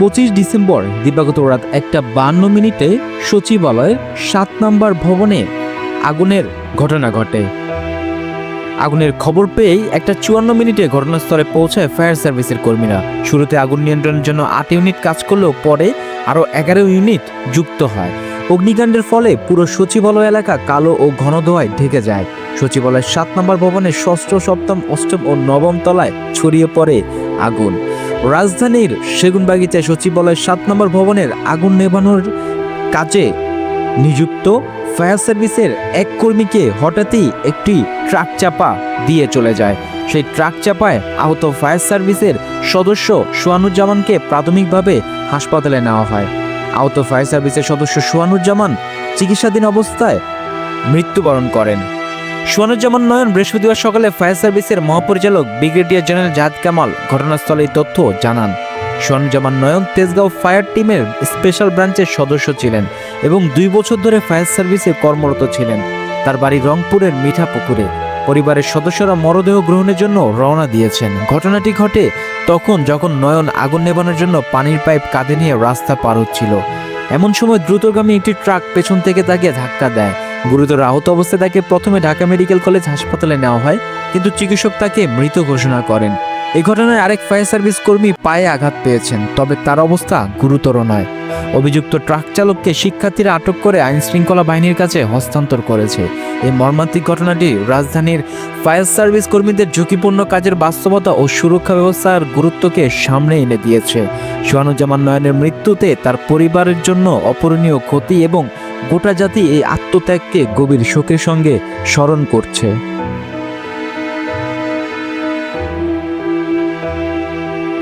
পঁচিশ ডিসেম্বর, দিবাগত রাত একটা বান্ন মিনিটে সচিবালয়ের সাত নম্বর ভবনে আগুনের ঘটনা ঘটে। আগুনের খবর পেয়েই একটা চুয়ান্ন মিনিটে ঘটনাস্থলে পৌঁছায় ফায়ার সার্ভিসের কর্মীরা। শুরুতে আগুন নিয়ন্ত্রণের জন্য আট ইউনিট কাজ করলেও পরে আরও এগারো ইউনিট যুক্ত হয়। অগ্নিকাণ্ডের ফলে পুরো সচিবালয় এলাকা কালো ও ঘন ধোঁয়ায় ঢেকে যায়। সচিবালয়ের সাত নম্বর ভবনের ষষ্ঠ, সপ্তম, অষ্টম ও নবম তলায় ছড়িয়ে পড়ে আগুন। রাজধানীর সেগুনবাগিচায় সচিবালয়ের সাত নম্বর ভবনের আগুন নেভানোর কাজে নিযুক্ত ফায়ার সার্ভিসের এক কর্মীকে হঠাৎই একটি ট্রাক চাপা দিয়ে চলে যায়। সেই ট্রাক চাপায় আহত ফায়ার সার্ভিসের সদস্য সোয়ানুজ্জামানকে প্রাথমিকভাবে হাসপাতালে নেওয়া হয়। আহত ফায়ার সার্ভিসের সদস্য সোয়ানুজ্জামান চিকিৎসাধীন অবস্থায় মৃত্যুবরণ করেন। সোয়ানুজ্জামান নয়ন বৃহস্পতিবার সকালে ফায়ার সার্ভিসের মহাপরিচালক ব্রিগেডিয়ার জেনারেল জাহাদ কামাল ঘটনাস্থলে তথ্য জানান। সোয়ানুজ্জামান নয়ন তেজগাঁও ফায়ার টিমের স্পেশাল ব্রাঞ্চের সদস্য ছিলেন এবং দুই বছর ধরে ফায়ার সার্ভিসে কর্মরত ছিলেন। তার বাড়ি রংপুরের মিঠাপুকুরে। পরিবারের সদস্যরা মরদেহ গ্রহণের জন্য রওনা দিয়েছেন। ঘটনাটি ঘটে তখন যখন নয়ন আগুন নেভানোর জন্য পানির পাইপ কাঁধে নিয়ে রাস্তা পার হচ্ছিল। এমন সময় দ্রুতগামী একটি ট্রাক পেছন থেকে তাকে ধাক্কা দেয়। গুরুতর আহত অবস্থায় তাকে প্রথমে ঢাকা মেডিকেল কলেজ হাসপাতালে নেওয়া হয়, কিন্তু চিকিৎসক তাকে মৃত ঘোষণা করেন। এই ঘটনায় আরেক ফায়ার সার্ভিস কর্মী পায়ে আঘাত পেয়েছেন, তবে তার অবস্থা গুরুতর নয়। অভিযুক্ত ট্রাক চালককে শিক্ষার্থীরা আটক করে আইন শৃঙ্খলা বাহিনীর কাছে হস্তান্তর করেছে। এই মর্মান্তিক ঘটনাটি রাজধানীর ফায়ার সার্ভিস কর্মীদের ঝুঁকিপূর্ণ কাজের বাস্তবতা ও সুরক্ষা ব্যবস্থার গুরুত্বকে সামনে এনে দিয়েছে। সোহানুজ্জামান নয়নের মৃত্যুতে তার পরিবারের জন্য অপূরণীয় ক্ষতি এবং গোটা জাতি এই আত্মত্যাগকে গভীর শোকের সঙ্গে স্মরণ করছে।